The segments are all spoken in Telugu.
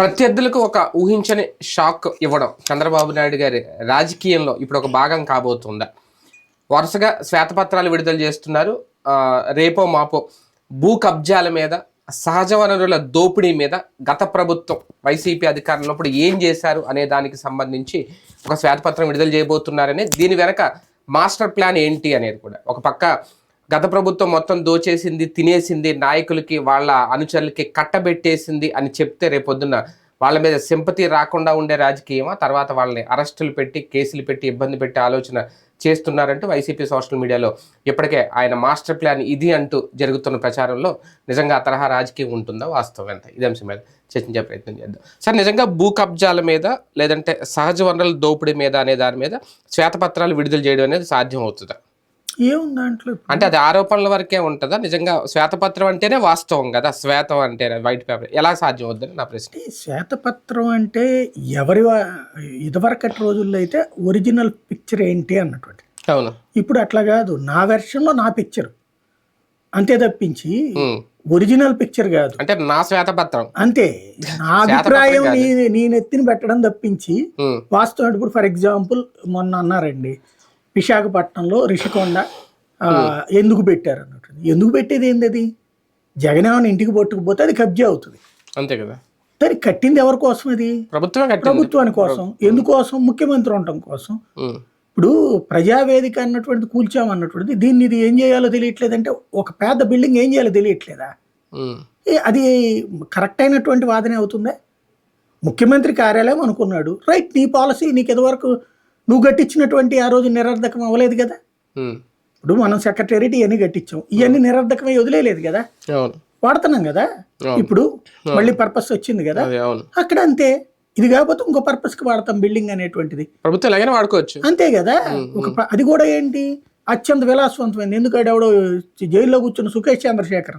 ప్రత్యర్థులకు ఒక ఊహించని షాక్ ఇవ్వడం చంద్రబాబు నాయుడు గారి రాజకీయంలో ఇప్పుడు ఒక భాగం కాబోతుందా? వరుసగా శ్వేతపత్రాలు విడుదల చేస్తున్నారు. రేపో మాపో భూ కబ్జాల మీద సహజ వనరుల దోపిడీ మీద గత ప్రభుత్వం వైసీపీ అధికారంలోప్పుడు ఏం చేశారు అనే దానికి సంబంధించి ఒక శ్వేతపత్రం విడుదల చేయబోతున్నారని దీని వెనక మాస్టర్ ప్లాన్ ఏంటి అనేది కూడా. ఒక పక్క గత ప్రభుత్వం మొత్తం దోచేసింది తినేసింది నాయకులకి వాళ్ళ అనుచరులకి కట్టబెట్టేసింది అని చెప్తే రేపొద్దున వాళ్ళ మీద సింపతి రాకుండా ఉండే రాజకీయమా? తర్వాత వాళ్ళని అరెస్టులు పెట్టి కేసులు పెట్టి ఇబ్బంది పెట్టి ఆలోచన చేస్తున్నారంటూ వైసీపీ సోషల్ మీడియాలో ఇప్పటికే ఆయన మాస్టర్ ప్లాన్ ఇది అంటూ జరుగుతున్న ప్రచారంలో నిజంగా ఆ తరహా రాజకీయం ఉంటుందా? వాస్తవం ఎంత? ఇదే అంశం మీద చర్చించే ప్రయత్నం చేద్దాం. సార్ నిజంగా భూ కబ్జాల మీద లేదంటే సహజ వనరుల దోపిడీ మీద అనే దాని మీద శ్వేతపత్రాలు విడుదల చేయడం అనేది సాధ్యం అవుతుందా? ఏముంది దాంట్లో? అంటే అది ఆరోపణల వరకే ఉంటుందా? నిజంగా శ్వేతపత్రం అంటేనే వాస్తవం కదా? శ్వేతం అంటేనే వైట్ పేపర్. ఎలా సాధ్యం అవుతుందని నా ప్రశ్న. శ్వేతపత్రం అంటే ఎవరి ఇదివరకటి రోజుల్లో అయితే ఒరిజినల్ పిక్చర్ ఏంటి అన్నటువంటి అవును. ఇప్పుడు అట్లా కాదు. నా వెర్షన్లో నా పిక్చర్. అంతే తప్పించి. ఒరిజినల్ పిక్చర్ కాదు. అంటే నా శ్వేతపత్రం. అంతే. నా అభిప్రాయం నీ నీ నెత్తిని పెట్టడం తప్పించి. వాస్తవం ఇప్పుడు ఫర్ ఎగ్జాంపుల్ మొన్న అన్నారండి. విశాఖపట్నంలో రిషికొండ ఎందుకు పెట్టారు అన్నట్టు. ఎందుకు పెట్టేది ఏంది అది? జగన్ ఏమైనా ఇంటికి పట్టుకుపోతే అది కబ్జా అవుతుంది. అంతే కదా. దాన్ని కట్టింది ఎవరి కోసం అది? ప్రభుత్వాని కోసం. ఎందుకోసం? ముఖ్యమంత్రి ఉండటం కోసం. ఇప్పుడు ప్రజావేదిక అన్నటువంటిది కూల్చామన్నటువంటిది దీన్ని ఇది ఏం చేయాలో తెలియట్లేదంటే ఒక పెద్ద బిల్డింగ్ ఏం చేయాలో తెలియట్లేదా? అది కరెక్ట్ అయినటువంటి వాదనే అవుతుందా? ముఖ్యమంత్రి కార్యాలయం అనుకున్నాడు. రైట్ నీ పాలసీ నీకు ఇదివరకు నువ్వు కట్టించినటువంటి ఆ రోజు నిరర్ధకం అవ్వలేదు కదా. ఇప్పుడు మనం సెక్రటేరియట్ ఇవన్నీ కట్టించాం ఇవన్నీ నిరర్ధకమై వదిలేదు కదా? వాడుతున్నాం కదా. ఇప్పుడు మళ్ళీ పర్పస్ వచ్చింది కదా? అక్కడ అంతే. ఇది కాకపోతే ఇంకో purpose కి వాడతాం బిల్డింగ్ అనేటువంటిది. ప్రభుత్వం ఎలాగైనా వాడుకోవచ్చు. అంతే కదా? ఒక అది కూడా ఏంటి? అత్యంత విలాసవంతమైంది. ఎందుకంటే ఎవడో జైల్లో కూర్చున్న సుఖేష్ చంద్రశేఖర్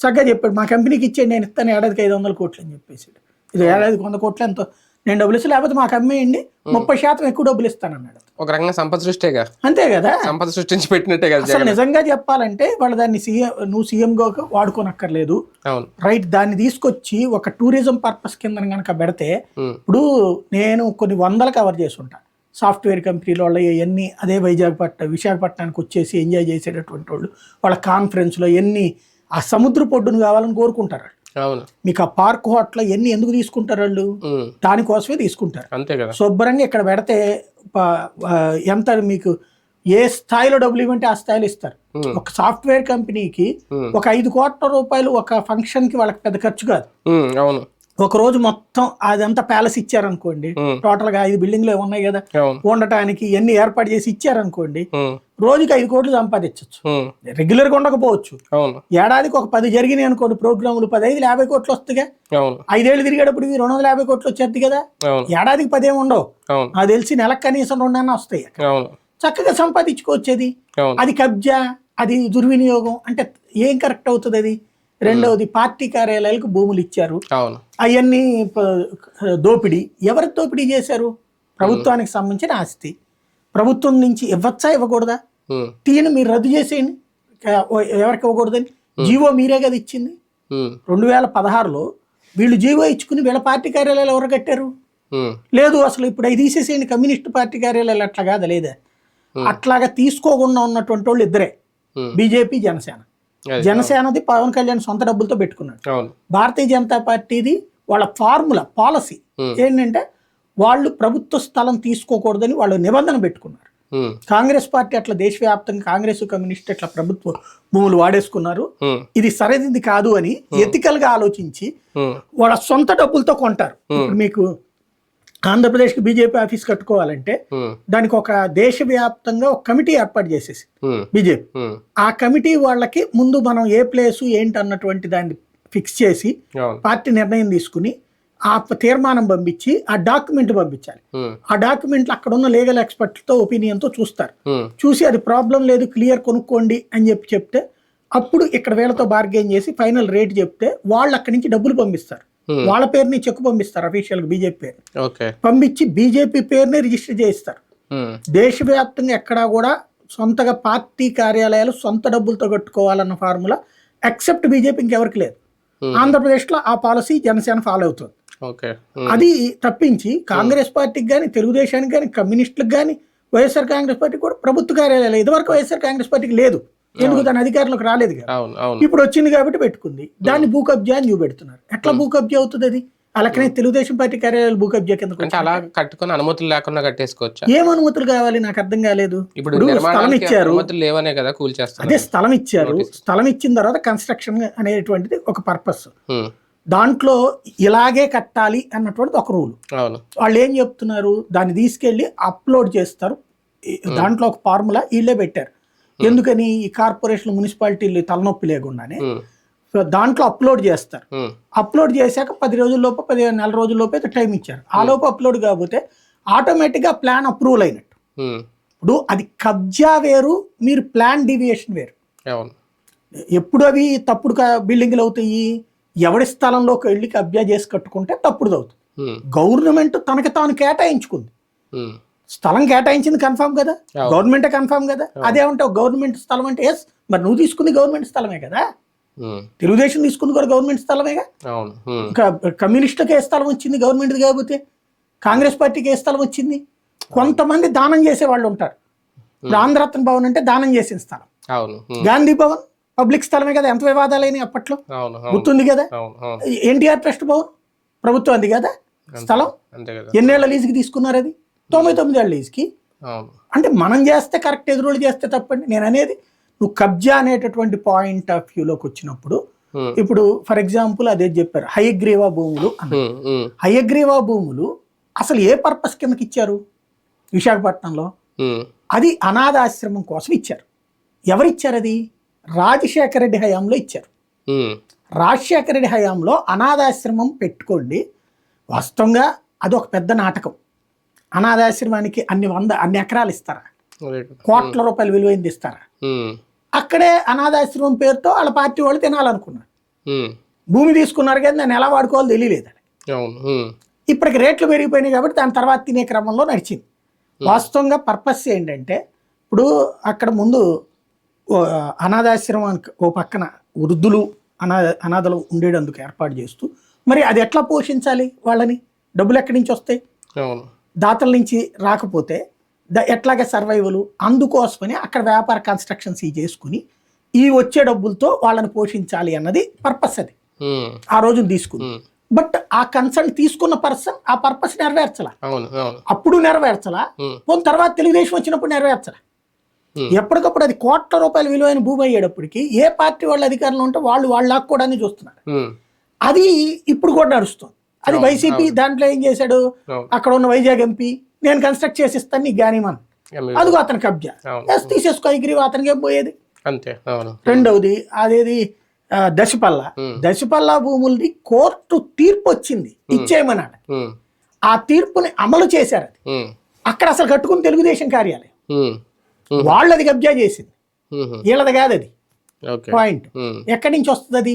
చక్కగా చెప్పాడు మా కంపెనీకి ఇచ్చేయండి నేను ఇస్తాను ఏడాదికి ఐదు వందల కోట్లు అని చెప్పేసి ఇది ఏడాదికి వంద కోట్లు ఎంతో నేను డబ్బులు ఇస్తా లేకపోతే మాకు అమ్మేయండి. ముప్పై శాతం ఎక్కువ డబ్బులు ఇస్తానన్నాడు ఒక రకంగా సంపద సృష్టిగా అంతే కదా? సంపద సృష్టించి పెట్టినట్టే కదా అసలు నిజంగా చెప్పాలంటే వాళ్ళు దాన్ని సీఎం నువ్వు సీఎంగా వాడుకోనక్కర్లేదు. రైట్ దాన్ని తీసుకొచ్చి ఒక టూరిజం పర్పస్ కింద కనుక పెడితే. ఇప్పుడు నేను కొన్ని వందలు కవర్ చేసి ఉంటా సాఫ్ట్వేర్ కంపెనీల వాళ్ళు ఎన్ని అదే వైజాగ్ పట్ట విశాఖపట్నానికి వచ్చేసి ఎంజాయ్ చేసేటటువంటి వాళ్ళు వాళ్ళ కాన్ఫరెన్స్లో ఎన్ని ఆ సముద్ర పొడ్డును కావాలని కోరుకుంటారు మీకు ఆ పార్క్ హోటల్ ఎన్ని ఎందుకు తీసుకుంటారు వాళ్ళు. దానికోసమే తీసుకుంటారు అంతే కదా శుభ్రంగా ఇక్కడ పెడితే ఎంత మీకు ఏ స్థాయిలో డబ్బులు ఇవ్వంటే ఆ స్థాయిలో ఇస్తారు. ఒక సాఫ్ట్వేర్ కంపెనీకి. ఒక ఐదు కోట్ల రూపాయలు ఒక ఫంక్షన్కి వాళ్ళకి పెద్ద ఖర్చు కాదు. అవును ఒక రోజు మొత్తం అదంతా ప్యాలెస్ ఇచ్చారనుకోండి. టోటల్గా ఐదు బిల్డింగ్లు ఉన్నాయి కదా ఉండటానికి ఎన్ని ఏర్పాటు చేసి ఇచ్చారనుకోండి. రోజుకి ఐదు కోట్లు సంపాదించవచ్చు ఉమ్. రెగ్యులర్గా ఉండకపోవచ్చు. ఏడాదికి ఒక పది జరిగినాయి అనుకోండి ప్రోగ్రాములు పది ఐదు యాభై కోట్లు వస్తాయిగా. ఐదేళ్ళు తిరిగేటప్పుడు రెండు వందల యాభై కోట్లు వచ్చేది కదా. ఏడాదికి పదేమి ఉండవు. నాకు తెలిసి నెలకు కనీసం రెండన్నా వస్తాయి చక్కగా సంపాదించుకోవచ్చేది. అది కబ్జా అది దుర్వినియోగం అంటే ఏం కరెక్ట్ అవుతుంది అది? రెండవది పార్టీ కార్యాలయాలకు భూములు ఇచ్చారు. అవును. అవన్నీ దోపిడీ. ఎవరికి దోపిడీ చేశారు? ప్రభుత్వానికి సంబంధించిన ఆస్తి. ప్రభుత్వం నుంచి ఇవ్వచ్చా ఇవ్వకూడదా? టీని మీరు రద్దు చేసేయండి. ఎవరికి ఇవ్వకూడదని జీవో మీరే కదా ఇచ్చింది. రెండు వేల పదహారులో వీళ్ళు జీవో ఇచ్చుకుని వీళ్ళ పార్టీ కార్యాలయాలు ఎవరు కట్టారు. లేదు అసలు ఇప్పుడు అవి తీసేసేయండి. కమ్యూనిస్ట్ పార్టీ కార్యాలయాలు అట్లా కాదా లేదా? అట్లాగా తీసుకోకుండా ఉన్నటువంటి వాళ్ళు ఇద్దరే. బీజేపీ జనసేన. జనసేనది పవన్ కళ్యాణ్ సొంత డబ్బులతో పెట్టుకున్నాడు. భారతీయ జనతా పార్టీది వాళ్ళ ఫార్ములా పాలసీ. ఏంటంటే వాళ్ళు ప్రభుత్వ స్థలం తీసుకోకూడదని వాళ్ళు నిబంధన పెట్టుకున్నారు. కాంగ్రెస్ పార్టీ అట్లా దేశవ్యాప్తంగా కాంగ్రెస్ కమ్యూనిస్ట్ అట్లా ప్రభుత్వ భూములు వాడేసుకున్నారు. ఇది సరైనది కాదు అని ఎథికల్గా ఆలోచించి. వాళ్ళ సొంత డబ్బులతో కొంటారు ఇప్పుడు మీకు ఆంధ్రప్రదేశ్కి బీజేపీ ఆఫీస్ కట్టుకోవాలంటే. దానికి ఒక దేశవ్యాప్తంగా ఒక కమిటీ ఏర్పాటు చేసేసి. బీజేపీ. ఆ కమిటీ వాళ్ళకి ముందు మనం ఏ ప్లేసు ఏంటి అన్నటువంటి దాన్ని ఫిక్స్ చేసి పార్టీ నిర్ణయం తీసుకుని ఆ తీర్మానం పంపించి ఆ డాక్యుమెంట్ పంపించాలి. ఆ డాక్యుమెంట్లు అక్కడ ఉన్న లీగల్ ఎక్స్పర్ట్తో ఒపీనియన్తో చూస్తారు. చూసి అది ప్రాబ్లం లేదు క్లియర్ కొనుక్కోండి అని చెప్పి చెప్తే అప్పుడు ఇక్కడ వీళ్ళతో బార్గెన్ చేసి ఫైనల్ రేట్ చెప్తే వాళ్ళు అక్కడి నుంచి డబ్బులు పంపిస్తారు. వాళ్ళ పేరుని చెక్ పంపిస్తారు అఫీషియల్గా బీజేపీ పేరు పంపించి బీజేపీ పేరునే రిజిస్టర్ చేయిస్తారు. దేశవ్యాప్తంగా ఎక్కడా కూడా సొంతగా పార్టీ కార్యాలయాలు సొంత డబ్బులతో కట్టుకోవాలన్న ఫార్ములా ఎక్సెప్ట్ బీజేపీ ఇంకెవరికి లేదు Hmm. ఆంధ్రప్రదేశ్లో ఆ పాలసీ జనసేన ఫాలో అవుతుంది అది తప్పించి కాంగ్రెస్ పార్టీకి కానీ తెలుగుదేశానికి కానీ కమ్యూనిస్టులకు కానీ వైఎస్ఆర్ కాంగ్రెస్ పార్టీ కూడా ప్రభుత్వ కార్యాలయాలు ఇదివరకు వైఎస్ఆర్ కాంగ్రెస్ పార్టీకి లేదు. ఎందుకు తన అధికారంలోకి రాలేదు కదా? ఇప్పుడు వచ్చింది కాబట్టి పెట్టుకుంది. దాన్ని భూ కబ్జా అని చూపెడుతున్నారు ఎట్లా భూ కబ్జా అవుతుంది అది? అలాగనే తెలుగుదేశం పార్టీ కార్యాలయాలు భూ కబ్జా కింద అలా కట్టుకొని అనుమతులు లేకుండా కట్టేసుకోవచ్చా? ఏం అనుమతులు కావాలి? నాకు అర్థం కాలేదు. ఇప్పుడు స్థలం ఇచ్చారు. లేవనే కదా కూల్చేస్తారు అదే స్థలం ఇచ్చారు. స్థలం ఇచ్చిన తర్వాత కన్స్ట్రక్షన్ అనేటువంటిది ఒక పర్పస్ దాంట్లో ఇలాగే కట్టాలి అన్నటువంటిది ఒక రూల్. వాళ్ళు ఏం చెప్తున్నారు? దాన్ని తీసుకెళ్ళి అప్లోడ్ చేస్తారు. దాంట్లో ఒక ఫార్ములా వీళ్ళే పెట్టారు. ఎందుకని? ఈ కార్పొరేషన్ మున్సిపాలిటీలు తలనొప్పి లేకుండానే దాంట్లో అప్లోడ్ చేస్తారు. అప్లోడ్ చేశాక పది రోజుల్లోపు పదిహేను నెల రోజుల్లోపు అయితే టైం ఇచ్చారు. ఆ లోపు అప్లోడ్ కాకపోతే ఆటోమేటిక్గా ప్లాన్ అప్రూవల్ అయినట్టు. ఇప్పుడు అది కబ్జా వేరు మీరు ప్లాన్ డివియేషన్ వేరు. ఎప్పుడు అవి తప్పుడు బిల్డింగ్లు అవుతాయి? ఎవడి స్థలంలోకి వెళ్ళి కబ్జా చేసి కట్టుకుంటే తప్పుడు అవుతుంది గవర్నమెంట్ తనకి తాను కేటాయించుకుంది. స్థలం కేటాయించింది కన్ఫామ్ కదా. గవర్నమెంటే కన్ఫామ్ కదా? అదేమంటావు? గవర్నమెంట్ స్థలం అంటే ఎస్ మరి నువ్వు తీసుకుంది గవర్నమెంట్ స్థలమే కదా? తెలుగుదేశం తీసుకుంది కూడా గవర్నమెంట్ స్థలమేగా? కమ్యూనిస్టులకు ఏ స్థలం వచ్చింది గవర్నమెంట్ కాకపోతే? కాంగ్రెస్ పార్టీకి ఏ స్థలం వచ్చింది? కొంతమంది దానం చేసే వాళ్ళు ఉంటారు ఇప్పుడు ఆంధ్రరత్న భవన్ అంటే దానం చేసిన స్థలం. గాంధీ భవన్? పబ్లిక్ స్థలమే కదా ఎంత వివాదాలైనవి అప్పట్లో? గుర్తుంది కదా? ఎన్టీఆర్ ట్రస్ట్ భవన్ ప్రభుత్వం అది కదా? స్థలం? ఎన్నేళ్ళ లీజుకి తీసుకున్నారు అది? తొంభై తొమ్మిది ఏళ్ళ లీజుకి? అంటే మనం చేస్తే కరెక్ట్ ఎదురోళ్ళు చేస్తే తప్పండి. నేను అనేది నువ్వు కబ్జా అనేటటువంటి పాయింట్ ఆఫ్ వ్యూలోకి వచ్చినప్పుడు ఇప్పుడు ఫర్ ఎగ్జాంపుల్ అదే చెప్పారు హయగ్రీవా భూములు హయగ్రీవా భూములు అసలు ఏ పర్పస్ కిందకి ఇచ్చారు? విశాఖపట్నంలో? అది అనాథాశ్రమం కోసం ఇచ్చారు. ఎవరు ఇచ్చారు అది? రాజశేఖర రెడ్డి హయాంలో ఇచ్చారు. రాజశేఖర రెడ్డి హయాంలో అనాథాశ్రమం పెట్టుకోండి. వాస్తవంగా అది ఒక పెద్ద నాటకం. అనాథాశ్రమానికి అన్ని వంద అన్ని ఎకరాలు ఇస్తారా. కోట్ల రూపాయలు విలువైంది ఇస్తారా? అక్కడే అనాథాశ్రమం పేరుతో వాళ్ళ పార్టీ వాళ్ళు తినాలనుకున్నారు. భూమి తీసుకున్నారు కానీ దాన్ని ఎలా వాడుకోవాలో తెలియలేదు. ఇప్పటికి రేట్లు పెరిగిపోయినాయి కాబట్టి దాని తర్వాత తినే క్రమంలో నడిచింది. వాస్తవంగా పర్పస్ ఏంటంటే ఇప్పుడు అక్కడ ముందు అనాథాశ్రమానికి ఓ పక్కన వృద్ధులు అనా అనాథలు ఉండేటందుకు ఏర్పాటు చేస్తూ మరి అది ఎట్లా పోషించాలి వాళ్ళని? డబ్బులు ఎక్కడి నుంచి వస్తాయి? దాతల నుంచి రాకపోతే ద ఎట్లాగే సర్వైవల్ అందుకోసమని అక్కడ వ్యాపార కన్స్ట్రక్షన్స్ ఇవి చేసుకుని ఈ వచ్చే డబ్బులతో వాళ్ళని పోషించాలి అన్నది పర్పస్ అది. ఆ రోజున తీసుకుంది. బట్ ఆ కన్సర్న్ తీసుకున్న పర్సన్ ఆ పర్పస్ నెరవేర్చలా? అప్పుడు నెరవేర్చలా? పోనీ తర్వాత తెలుగుదేశం వచ్చినప్పుడు నెరవేర్చలా. ఎప్పటికప్పుడు అది కోట్ల రూపాయల విలువైన భూమి అయ్యేటప్పటికి ఏ పార్టీ వాళ్ళ అధికారంలో ఉంటే వాళ్ళు వాళ్ళు లాక్కోవడానికి చూస్తున్నారు. ఉమ్, అది ఇప్పుడు కూడా నడుస్తుంది. అది వైసీపీ దాంట్లో ఏం చేశాడు? అక్కడ ఉన్న వైజాగ్ ఎంపీ నేను కన్స్ట్రక్ట్ చేసి ఇస్తాను నీకు గానిమన్. అదిగో అతని కబ్జా. ఎస్ తీసేసుకో ఎగిరి అతనికి ఏం పోయేది? అంతే రెండవది అదేది ఆ, దశపల్ల. Hmm. దశపల్ల భూములది కోర్టు తీర్పు వచ్చింది ఇచ్చేయమన్నాడు. ఆ తీర్పుని అమలు చేశారు అది. అక్కడ అసలు కట్టుకుని తెలుగుదేశం కార్యాలయం. వాళ్ళది కబ్జా చేసింది. వీళ్ళది కాదు అది. పాయింట్ ఎక్కడి నుంచి వస్తుంది అది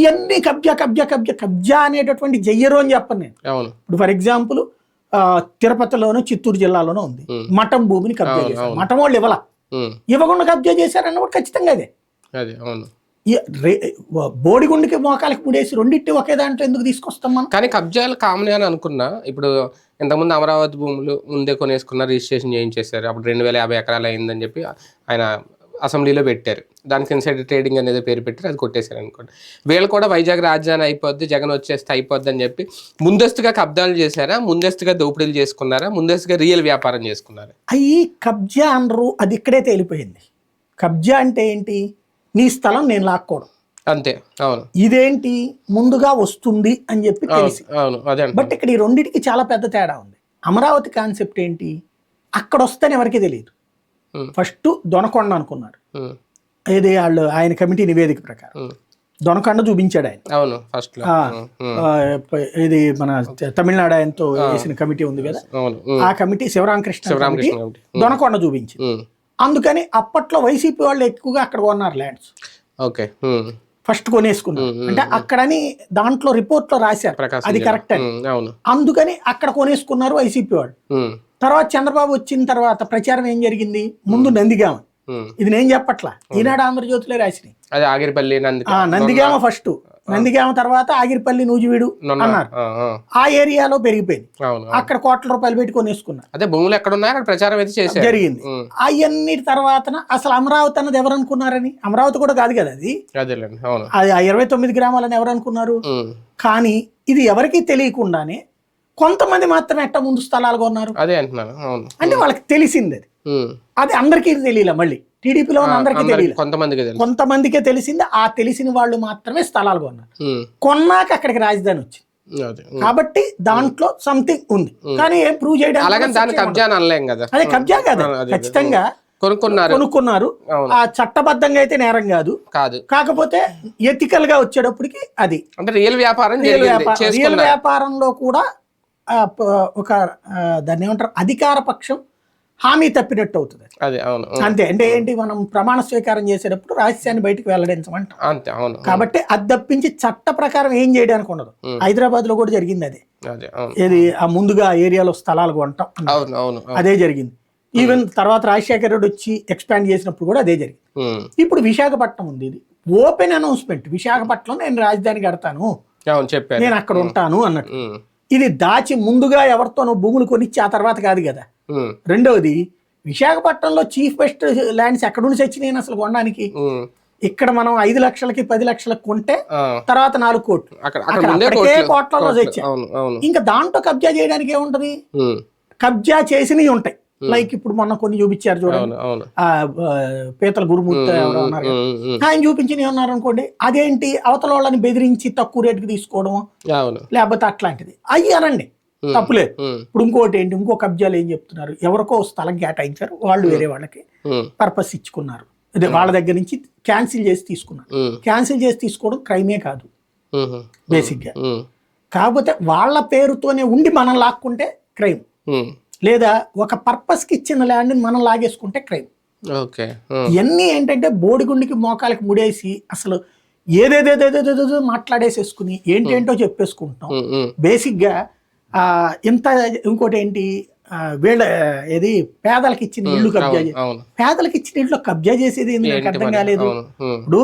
ఇవన్నీ కబ్జా కబ్జా కబ్జా కబ్జా అనేటటువంటి జయ్యరు అని చెప్పను నేను. ఇప్పుడు ఫర్ ఎగ్జాంపుల్ తిరుపతిలోనూ చిత్తూరు జిల్లాలోనూ ఉంది. మఠం భూమిని కబ్జా చేశారు. మఠం వాళ్ళు ఇవ్వాల? ఇవ్వకుండా కబ్జా చేశారన్న కూడా ఖచ్చితంగా అదే. బోడిగుండికి మోకాలకి ముడేసి రెండింటి ఒకే దాంట్లో ఎందుకు తీసుకొస్తాం మనం? కానీ కబ్జాలు కామన్ అని అనుకున్నా. ఇప్పుడు ఇంతకుముందు అమరావతి భూములు ముందే కొనేసుకున్న రిజిస్ట్రేషన్ చేయించేశారు. అప్పుడు రెండు వేల యాభై ఎకరాలు అయిందని చెప్పి ఆయన అసెంబ్లీలో పెట్టారు. దానికి ఇన్సైడ్ ట్రేడింగ్ అనేది పేరు పెట్టి అది కొట్టేశారు అనుకోండి. వీళ్ళు కూడా వైజాగ్ రాజధాని అయిపోద్ది జగన్ వచ్చేస్తే అయిపోద్ది అని చెప్పి ముందస్తుగా కబ్జాలు చేశారా? ముందస్తుగా దోపిడీలు చేసుకున్నారా? ముందస్తుగా రియల్ వ్యాపారం చేసుకున్నారా? అయ్యి కబ్జా అనరు అది ఇక్కడే తేలిపోయింది. కబ్జా అంటే ఏంటి? నీ స్థలం నేను లాక్కోవడం. అంతే అవును. ఇదేంటి? ముందుగా వస్తుంది అని చెప్పి తెలిసి. అవును అదే. బట్ ఇక్కడ ఈ రెండింటికి చాలా పెద్ద తేడా ఉంది. అమరావతి కాన్సెప్ట్ ఏంటి? అక్కడ వస్తేనే ఎవరికి తెలియదు. ఫస్ట్ దొనకొండ అనుకున్నారు. ఏది వాళ్ళు ఆయన కమిటీ నివేదిక ప్రకారం. దొనకొండ చూపించాడు ఆయన. అవును ఫస్ట్ ఇది మన తమిళనాడు ఆయనతో వేసిన కమిటీ ఉంది కదా? ఆ కమిటీ శివరామకృష్ణ. దొనకొండ చూపించింది. అందుకని అప్పట్లో వైసీపీ వాళ్ళు ఎక్కువగా అక్కడ కొన్నారు ల్యాండ్స్. ఓకే ఫస్ట్ ఉమ్, అంటే అక్కడని దాంట్లో రిపోర్ట్లో రాశారు అది. కరెక్ట్ అని. అందుకని అక్కడ కొనేసుకున్నారు వైసీపీ వాళ్ళు. తర్వాత చంద్రబాబు వచ్చిన తర్వాత ప్రచారం ఏం జరిగింది? ముందు నందిగామ. ఇది నేను చెప్పట్లా. ఈనాడు ఆంధ్రజ్యోతిలో రాసినాయి. అదే ఆగిరిపల్లి నందిగామ ఫస్ట్ నందిగామ తర్వాత ఆగిరిపల్లి నూజివీడు. అన్నారు. ఆ, ఏరియాలో పెరిగిపోయింది. అక్కడ కోట్ల రూపాయలు పెట్టుకొని వేసుకున్నారు అదే భూములు ఎక్కడ ఉన్నాయో అక్కడ ప్రచారం అయితే చేశారు. జరిగింది. అవన్నీ తర్వాత అసలు అమరావతి అన్నది ఎవరు అనుకున్నారని? అమరావతి కూడా కాదు కదా అది? అది ఆ ఇరవై తొమ్మిది గ్రామాలని ఎవరు అనుకున్నారు. కానీ ఇది ఎవరికీ తెలియకుండానే కొంతమంది మాత్రమే ఎట్ట ముందు స్థలాలు కొన్నారు? అదే అంటున్నాను అంటే వాళ్ళకి తెలిసింది అది. అది అందరికీ తెలియలే మళ్ళీ. టీడీపీలో ఉన్న అందరికీ తెలియలే కొంతమందికి కొంతమందికే తెలిసింది ఆ తెలిసిన వాళ్ళు మాత్రమే స్థలాలు కొన్నారు. కొన్నాక అక్కడికి రాజధాని వచ్చింది. కాబట్టి దాంట్లో సంథింగ్ ఉంది. కానీ ఏం ప్రూవ్ దాన్ని కబ్జా అనలేం కదా. అదే కబ్జా కాదు. ఖచ్చితంగా. కొనుక్కున్నారు. కొనుక్కున్నారు. ఆ చట్టబద్ధంగా అయితే నేరం కాదు. కాదు. కాకపోతే ఎథికల్గా వచ్చేటప్పటికి అది. అంటే రియల్ వ్యాపారం రియల్ వ్యాపారంలో కూడా ఒక దాన్ని ఏమంటారు? అధికార పక్షం హామీ తప్పినట్టు అవుతుంది. అదే అవును. అంతే. అంటే ఏంటి? మనం ప్రమాణ స్వీకారం చేసేటప్పుడు రహస్యాన్ని బయటకు వెల్లడించమంటాం. అంతే అవును. కాబట్టి అది తప్పించి చట్ట ప్రకారం ఏం చేయడానికి ఉండదు. హైదరాబాద్లో కూడా జరిగింది అదే. ఏది? ఆ ముందుగా ఆ ఏరియాలో స్థలాలు కొనటం అవును అవును. అదే జరిగింది. ఈవెన్ తర్వాత రాజశేఖర రెడ్డి వచ్చి ఎక్స్పాండ్ చేసినప్పుడు కూడా అదే జరిగింది. ఇప్పుడు విశాఖపట్నం ఉంది ఇది. ఓపెన్ అనౌన్స్మెంట్ విశాఖపట్నం నేను రాజధాని కడతాను. నేను అక్కడ ఉంటాను అన్నట్టు. ఇది దాచి ముందుగా ఎవరితోనో భూములు కొనిచ్చి ఆ తర్వాత కాదు కదా. రెండవది విశాఖపట్నంలో చీఫ్ బెస్ట్ ల్యాండ్స్ ఎక్కడ నుంచి వచ్చినాయి అసలు కొనడానికి. ఇక్కడ మనం ఐదు లక్షలకి పది లక్షలకు కొంటే. తర్వాత నాలుగు కోట్లు. అక్కడ అక్కడ అక్కడ ముందే అప్పటికే కోట్లు. కోట్లలో అవును ఇంకా దాంట్లో కబ్జా చేయడానికి ఏముంటది. కబ్జా చేసినవి ఉంటాయి. లైక్ ఇప్పుడు మొన్న కొన్ని చూపించారు చూడండి. పీతల గురుమూర్తి ఎవరో ఉన్నారు ఆయన చూపించినవి ఉన్నారు అనుకోండి అదేంటి? అవతల వాళ్ళని బెదిరించి తక్కువ రేటుకి తీసుకోవడం లేకపోతే అట్లాంటిది. అయ్యి ఉమ్, ఇప్పుడు ఇంకోటి ఏంటి? ఇంకో కబ్జాలు ఏం చెప్తున్నారు? ఎవరికో స్థలం కేటాయించారు వాళ్ళు వేరే వాళ్ళకి పర్పస్ ఇచ్చుకున్నారు. అదే వాళ్ళ దగ్గర నుంచి క్యాన్సిల్ చేసి తీసుకున్నారు. క్యాన్సిల్ చేసి తీసుకోవడం క్రైమే కాదు. బేసిక్గా కాకపోతే వాళ్ళ పేరుతోనే ఉండి మనం లాక్కుంటే క్రైమ్. లేదా ఒక పర్పస్కి ఇచ్చిన ల్యాండ్ని మనం లాగేసుకుంటే క్రైమ్. ఓకే ఇవన్నీ ఏంటంటే బోడిగుండికి మోకాలకి ముడేసి అసలు ఏదేదేదేదేదేదో మాట్లాడేసేసుకుని ఏంటేంటో చెప్పేసుకుంటాం. బేసిక్గా ఆ, ఇంత ఇంకోటి ఏంటి వీళ్ళ ఏది? పేదలకు ఇచ్చిన ఇల్లు కబ్జా పేదలకు ఇచ్చిన ఇంట్లో కబ్జా చేసేది నాకు ఏంటి అర్థం? కాలేదు? ఇప్పుడు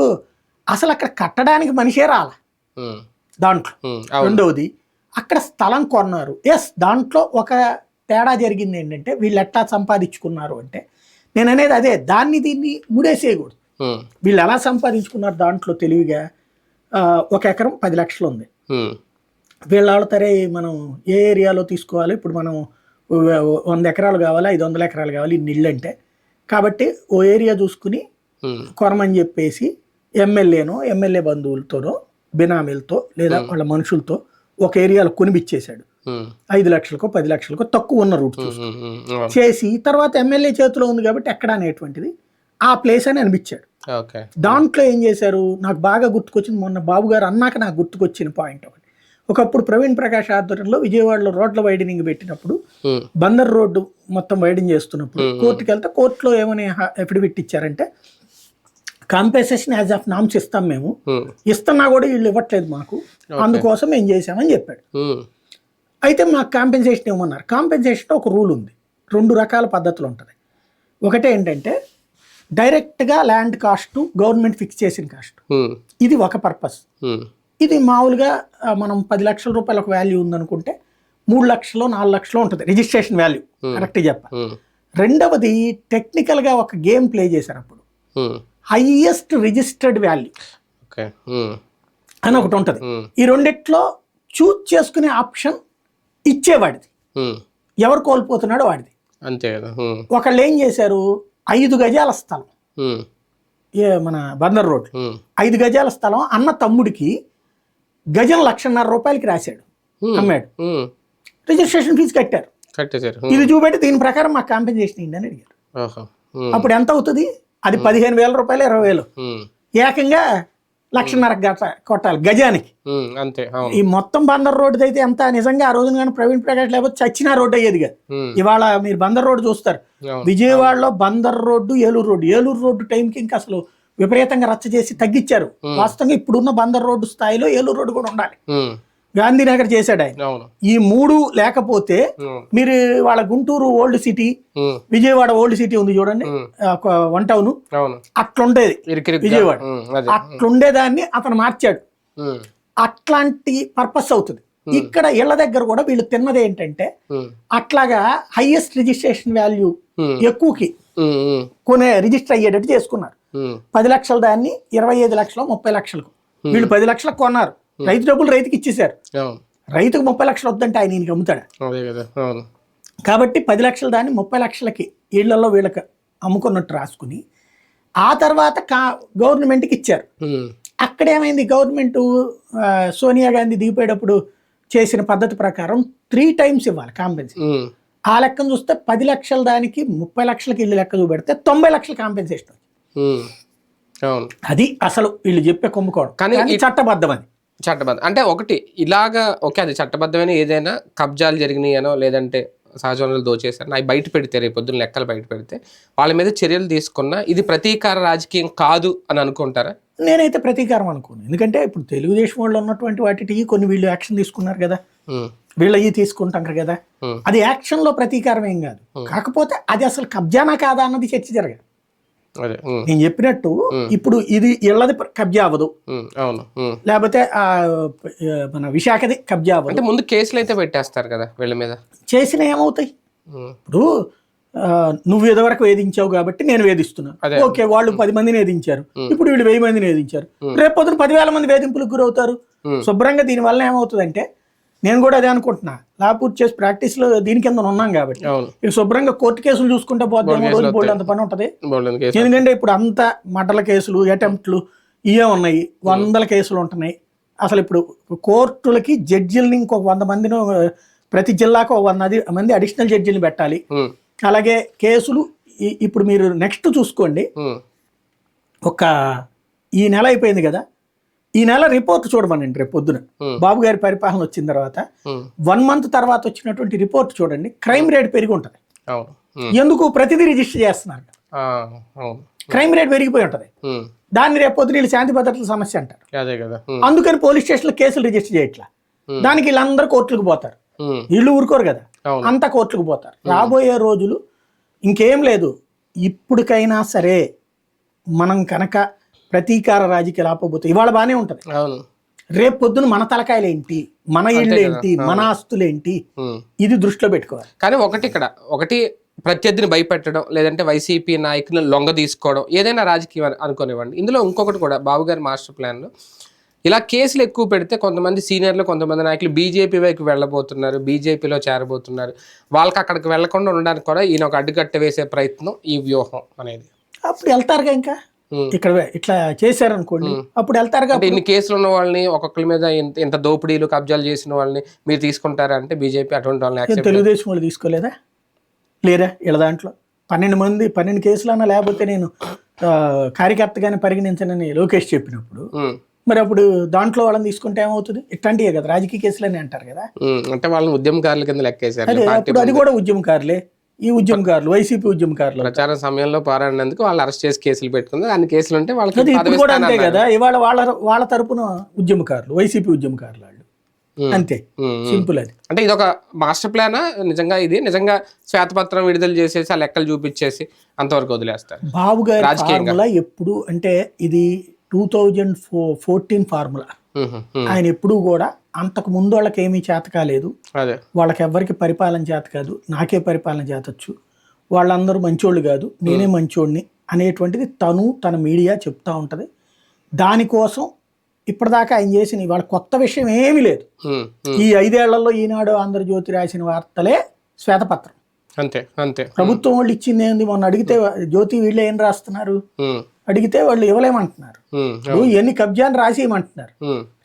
అసలు అక్కడ కట్టడానికి మనిషే రాల. దాంట్లో. రెండవది అక్కడ స్థలం కొన్నారు. ఎస్ దాంట్లో ఒక తేడా జరిగింది ఏంటంటే వీళ్ళు ఎట్లా సంపాదించుకున్నారు అంటే నేను అనేది అదే దాన్ని దీన్ని ముడేసేయకూడదు. వీళ్ళు ఎలా సంపాదించుకున్నారు దాంట్లో తెలివిగా? ఆ, ఒక ఎకరం పది లక్షలు ఉంది వీళ్ళు ఆడతారే మనం ఏ ఏరియాలో తీసుకోవాలి? ఇప్పుడు మనం వంద ఎకరాలు కావాలి? ఐదు వందల ఎకరాలు కావాలి? ఇన్ని ఇళ్ళు అంటే కాబట్టి ఓ ఏరియా చూసుకుని ఉమ్, కొనమని చెప్పేసి ఎమ్మెల్యేనో ఎమ్మెల్యే బంధువులతోనో బినామీలతో లేదా వాళ్ళ మనుషులతో ఒక ఏరియాలో కొనిపిచ్చేశాడు. ఐదు లక్షలకో పది లక్షలకో తక్కువ ఉన్న రూట్ చూసి తర్వాత ఎమ్మెల్యే చేతిలో ఉంది కాబట్టి ఎక్కడ అనేటువంటిది ఆ ప్లేస్ అని అనిపించాడు. దాంట్లో ఏం చేశారు? నాకు బాగా గుర్తుకొచ్చింది మొన్న బాబు గారు అన్నాక నాకు గుర్తుకొచ్చిన పాయింట్ ఒకటి. ఒకప్పుడు ప్రవీణ్ ప్రకాష్ ఆధ్వర్యంలో విజయవాడలో రోడ్ల వైడనింగ్ పెట్టినప్పుడు బందర్ రోడ్డు మొత్తం వైడింగ్ చేస్తున్నప్పుడు. కోర్టుకి వెళ్తే కోర్టులో ఏమని ఎఫిడవిట్ ఇచ్చారంటే కాంపెన్సేషన్ యాజ్ ఆఫ్ నామ్స్ ఇస్తాం మేము. ఇస్తున్నా కూడా వీళ్ళు ఇవ్వట్లేదు మాకు. అందుకోసం ఏం చేశామని చెప్పాడు. అయితే మాకు కాంపెన్సేషన్ ఇవ్వమన్నారు. కాంపెన్సేషన్ ఒక రూల్ ఉంది. రెండు రకాల పద్ధతులు ఉంటుంది. ఒకటే ఏంటంటే డైరెక్ట్గా ల్యాండ్ కాస్ట్ గవర్నమెంట్ ఫిక్స్ చేసిన కాస్ట్ ఇది ఒక పర్పస్ ఇది మామూలుగా మనం పది లక్షల రూపాయల ఒక వాల్యూ ఉందనుకుంటే మూడు లక్షలు నాలుగు లక్షలు ఉంటుంది. రిజిస్ట్రేషన్ వాల్యూ కరెక్ట్ చెప్పాలి ఉమ్, రెండవది టెక్నికల్గా ఒక గేమ్ ప్లే చేశారు అప్పుడు హైయెస్ట్ రిజిస్టర్డ్ వాల్యూ అని ఒకటి ఉంటుంది. ఉమ్, ఈ రెండిట్లో చూజ్ చేసుకునే ఆప్షన్ ఇచ్చేవాడిది. ఉమ్, ఎవరు కోల్పోతున్నాడో వాడిది. అంతే కదా. ఉమ్, ఒకళ్ళు ఏం చేశారు? ఐదు గజాల స్థలం. ఏ మన బందర్ రోడ్. ఐదు గజాల స్థలం అన్న తమ్ముడికి గజం లక్షన్నర రూపాయలకి రాశాడు. అమ్మాడు. రిజిస్ట్రేషన్ ఫీజు కట్టారు. ఇది చూపెట్టి దీని ప్రకారం మాకు కాంపెన్సేషన్ అని అడిగారు. అప్పుడు ఎంత అవుతుంది? అది పదిహేను వేల రూపాయలు ఇరవై వేలు. ఏకంగా లక్షన్నర కొట్టాలి గజానికి. అంతే. ఈ మొత్తం బందర్ రోడ్డు అయితే ఎంత? నిజంగా ఆ రోజున కానీ ప్రవీణ్ ప్రకాష్ లేకపోతే చచ్చిన రోడ్డు అయ్యేది కాదు. ఉమ్, ఇవాళ మీరు బందర్ రోడ్డు చూస్తారు. విజయవాడలో Bandar road Eluru road. Eluru road టైంకి ఇంకా అసలు విపరీతంగా రచ్చ చేసి తగ్గించారు. వాస్తవంగా ఇప్పుడున్న బందర్ రోడ్డు స్థాయిలో ఏలూరు రోడ్డు కూడా ఉండాలి. గాంధీనగర్ చేశాడు ఆయన. ఈ మూడు లేకపోతే మీరు వాళ్ళ Guntur old city Vijayawada old city ఉంది చూడండి. One town. అట్లుండేది. విజయవాడ. అట్లుండేదాన్ని అతను మార్చాడు. అట్లాంటి పర్పస్ అవుతుంది. ఇక్కడ ఇళ్ళ దగ్గర కూడా వీళ్ళు తిన్నది ఏంటంటే అట్లాగా హైయెస్ట్ రిజిస్ట్రేషన్ వాల్యూ ఎక్కువకి కొనే రిజిస్టర్ అయ్యేటట్టు చేసుకున్నారు. పది లక్షల దాన్ని ఇరవై ఐదు లక్షలు ముప్పై లక్షలకు. వీళ్ళు పది లక్షలకు కొన్నారు. రైతు డబ్బులు రైతుకి ఇచ్చేశారు. రైతుకు ముప్పై లక్షలు వద్దంటే ఆయన ఈయనకి అమ్ముతాడు? కాబట్టి పది లక్షల దాన్ని ముప్పై లక్షలకి ఇళ్ళలో వీళ్ళకి అమ్ముకున్నట్టు రాసుకుని ఆ తర్వాత కా గవర్నమెంట్కి ఇచ్చారు. ఉమ్, అక్కడ ఏమైంది గవర్నమెంట్ సోనియా గాంధీ దిగిపోయేటప్పుడు చేసిన పద్ధతి ప్రకారం త్రీ టైమ్స్ ఇవ్వాలి కాంపెన్సేషన్. ఆ లెక్కను చూస్తే పది లక్షల దానికి ముప్పై లక్షలకి ఇల్లు లెక్క చూపెడితే తొంభై లక్షల కాంపెన్సేషన్ అది అసలు వీళ్ళు చెప్పే కుంభకోణం కానీ చట్టబద్ధం అది. చట్టబద్ధ. అంటే ఒకటి ఇలాగా ఓకే అది చట్టబద్ధమైన ఏదైనా కబ్జాలు జరిగినాయనో లేదంటే సహజ వనరులు దోచేశారు అవి బయట పెడితే రేపు పొద్దున్న లెక్కలు బయట పెడితే వాళ్ళ మీద చర్యలు తీసుకున్నా ఇది ప్రతీకార రాజకీయం కాదు అని అనుకుంటారా? నేనైతే ప్రతీకారం అనుకోను. ఎందుకంటే ఇప్పుడు తెలుగుదేశం వాళ్ళు ఉన్నటువంటి వాటికి కొన్ని వీళ్ళు యాక్షన్ తీసుకున్నారు కదా. వీళ్ళు అయ్యి తీసుకుంటారు కదా. అది యాక్షన్లో ప్రతీకారం ఏం కాదు. కాకపోతే అది అసలు కబ్జానా కాదా అన్నది చర్చ జరగదు. నేను చెప్పినట్టు ఇప్పుడు ఇది ఇళ్ళది కబ్జా అవ్వదు. అవును. లేకపోతే ఆ మన విశాఖది కబ్జా అవ్వదు. అంటే ముందు కేసులు అయితే పెట్టేస్తారు కదా వీళ్ళ మీద? చేసిన ఏమవుతాయి? ఇప్పుడు నువ్వు ఇదివరకు వేధించావు కాబట్టి నేను వేధిస్తున్నాను. ఓకే వాళ్ళు పది మందిని వేధించారు. ఇప్పుడు వీళ్ళు వెయ్యి మందిని వేధించారు. రేపు పొద్దున పదివేల మంది వేధింపులకు గురవుతారు. శుభ్రంగా దీని వల్ల ఏమవుతుందంటే నేను కూడా అదే అనుకుంటున్నా. లా పూర్తి చేసి ప్రాక్టీస్లో దీని కింద ఉన్నాం కాబట్టి. ఇక శుభ్రంగా కోర్టు కేసులు చూసుకుంటే కేసులు రోజు బోల్డ్ అంత పని ఉంటది. ఎందుకంటే ఇప్పుడు అంత మటల కేసులు అటెంప్ట్లు ఇవే ఉన్నాయి. వందల కేసులు ఉంటున్నాయి. అసలు ఇప్పుడు కోర్టులకి జడ్జిల్ని ఇంకొక వంద మందిని ప్రతి జిల్లాకు ఒక వంద మంది అడిషనల్ జడ్జిల్ని పెట్టాలి. అలాగే కేసులు ఇప్పుడు మీరు నెక్స్ట్ చూసుకోండి. ఒక ఈ నెల అయిపోయింది కదా. ఈ నెల రిపోర్ట్ చూడమనండి రేపు పొద్దున. బాబు గారి పరిపాలన వచ్చిన తర్వాత వన్ మంత్ తర్వాత వచ్చినటువంటి రిపోర్ట్ చూడండి క్రైమ్ రేట్ పెరిగి ఉంటుంది ఎందుకు? ప్రతిదీ రిజిస్టర్ చేస్తున్నారు క్రైమ్ రేట్ పెరిగిపోయి ఉంటుంది. దాన్ని రేపు పొద్దున వీళ్ళు శాంతి భద్రతల సమస్య అంటారు. అందుకని పోలీస్ స్టేషన్లో కేసులు రిజిస్టర్ చేయట్లా. దానికి వీళ్ళందరూ కోర్టులకు పోతారు. వీళ్ళు ఊరుకోరు కదా. అంతా కోర్టులకు పోతారు. రాబోయే రోజులు ఇంకేం లేదు. ఇప్పటికైనా సరే మనం కనుక ప్రతీకార రాజకీయాలు ఆపబోతే ఇవాళ బాగానే ఉంటుంది. అవును. రేపు పొద్దున మన తలకాయలు ఏంటి మన ఇళ్ళు ఏంటి మన ఆస్తులు ఏంటి. ఇది దృష్టిలో పెట్టుకోవాలి. కానీ ఒకటి ఇక్కడ ఒకటి ప్రత్యర్థిని భయపెట్టడం లేదంటే వైసీపీ నాయకులను లొంగ తీసుకోవడం ఏదైనా రాజకీయం అని అనుకోనివ్వండి ఇందులో ఇంకొకటి కూడా బాబు గారి మాస్టర్ ప్లాన్లో ఇలా కేసులు ఎక్కువ పెడితే కొంతమంది సీనియర్లు కొంతమంది నాయకులు బీజేపీ వైపు వెళ్ళబోతున్నారు బీజేపీలో చేరబోతున్నారు. వాళ్ళకి అక్కడికి వెళ్ళకుండా ఉండడానికి కూడా ఈయన ఒక అడ్డుకట్ట వేసే ప్రయత్నం ఈ వ్యూహం అనేది. అప్పుడు వెళ్తారుగా ఇంకా. ఇక్కడ ఇట్లా చేశారనుకోండి అప్పుడు వెళ్తారుగా అంటే ఇన్ని కేసులు ఉన్న వాళ్ళని ఒక్కొక్కరి మీద ఇంత దోపిడీలు కబ్జాలు చేసిన వాళ్ళని మీరు తీసుకుంటారా అంటే బీజేపీ అటువంటి వాళ్ళని తెలుగుదేశం వాళ్ళు తీసుకోలేదా? లేరా ఇలా దాంట్లో? పన్నెండు మంది పన్నెండు కేసులన్నా లేకపోతే నేను కార్యకర్తగానే పరిగణించనని లోకేష్ చెప్పినప్పుడు మరి అప్పుడు దాంట్లో వాళ్ళని తీసుకుంటే ఏమవుతుంది? ఇట్లాంటివే కదా రాజకీయ కేసులని అంటారు కదా. అంటే వాళ్ళని ఉద్యమకారుల కింద అప్పుడు అది కూడా ఉద్యమకారులే. ఈ ఉద్యమకారులు వైసీపీ ఉద్యమకారులు ప్రచారం సమయంలో పోరాడినందుకు వాళ్ళు అరెస్ట్ చేసి కేసులు పెట్టుకుంది. అన్ని కేసులు ఉంటే వాళ్ళకి ఇప్పుడు కూడా. అంతే కదా. ఇవాళ వాళ్ళ వాళ్ళ తరపున ఉద్యమకారులు వైసీపీ ఉద్యమకారులు వాళ్ళు. అంతే. సింపుల్ అది. అంటే ఇది ఒక మాస్టర్ ప్లానా నిజంగా ఇది. నిజంగా శ్వేతపత్రం విడుదల చేసేసి ఆ లెక్కలు చూపించేసి అంతవరకు వదిలేస్తారు. బాబు గారి ఎప్పుడు అంటే ఇది two thousand four fourteen formula. ఆయన ఎప్పుడూ కూడా అంతకు ముందు వాళ్ళకి ఏమీ చేత కాలేదు. వాళ్ళకి ఎవ్వరికి పరిపాలన చేత కాదు. నాకే పరిపాలన చేతొచ్చు వాళ్ళందరూ మంచోళ్ళు కాదు. నేనే మంచోడిని అనేటువంటిది తను తన మీడియా చెప్తా ఉంటుంది. దానికోసం ఇప్పటిదాకా ఆయన చేసిన ఇవాళ కొత్త విషయం ఏమీ లేదు. ఈ ఐదేళ్ళలో ఈనాడు ఆంధ్రజ్యోతి రాసిన వార్తలే శ్వేతపత్రం. అంతే అంతే. ప్రభుత్వం వాళ్ళు ఇచ్చింది ఏంది? మొన్న అడిగితే జ్యోతి వీళ్ళు ఏం రాస్తున్నారు? అడిగితే వాళ్ళు ఇవ్వలేమంటున్నారు. ఇప్పుడు ఎన్ని కబ్జాని రాసేయమంటున్నారు.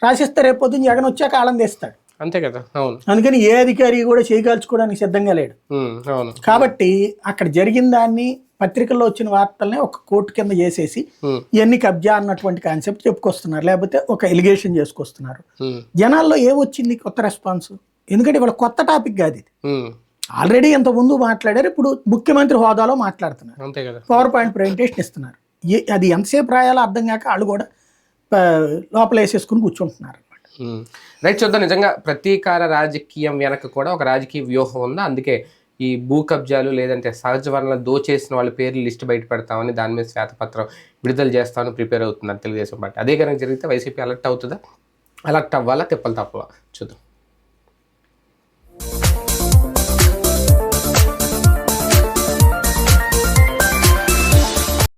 రాసిస్తే రేపు పొద్దున్న జగన్ వచ్చాక ఆళం తెస్తాడు. అంతే కదా అవును. అందుకని ఏ అధికారి కూడా చేయగాల్చుకోవడానికి సిద్ధంగా లేడు. అవును. కాబట్టి అక్కడ జరిగిన దాన్ని పత్రికల్లో వచ్చిన వార్తల్ని ఒక కోర్టు కింద చేసేసి ఇవన్నీ కబ్జా అన్నటువంటి కాన్సెప్ట్ చెప్పుకొస్తున్నారు. లేకపోతే ఒక ఎలిగేషన్ చేసుకొస్తున్నారు. జనాల్లో ఏమొచ్చింది కొత్త రెస్పాన్స్? ఎందుకంటే ఇవాళ కొత్త టాపిక్ కాదు ఇది. ఆల్రెడీ ఇంత ముందు మాట్లాడారు ఇప్పుడు ముఖ్యమంత్రి హోదాలో మాట్లాడుతున్నారు. పవర్ పాయింట్ ప్రజెంటేషన్ ఇస్తున్నారు. అది ఎంతసేపు రాయాలో అర్థం కాక వాళ్ళు కూడా లోపల వేసేసుకుని కూర్చుంటున్నారు రైట్ చూద్దాం. నిజంగా ప్రతీకార రాజకీయం వెనక కూడా ఒక రాజకీయ వ్యూహం ఉందా? అందుకే ఈ భూ కబ్జాలు లేదంటే సహజ వనరులు దోచేసిన వాళ్ళ పేర్లు లిస్ట్ బయట పెడతామని దాని మీద శ్వేతపత్రం విడుదల చేస్తామని ప్రిపేర్ అవుతున్నారు తెలుగుదేశం పార్టీ. అదే కనుక జరిగితే వైసీపీ అలర్ట్ అవుతుందా? అలర్ట్ అవ్వాలా? తిప్పలు తప్పవా? చూద్దాం.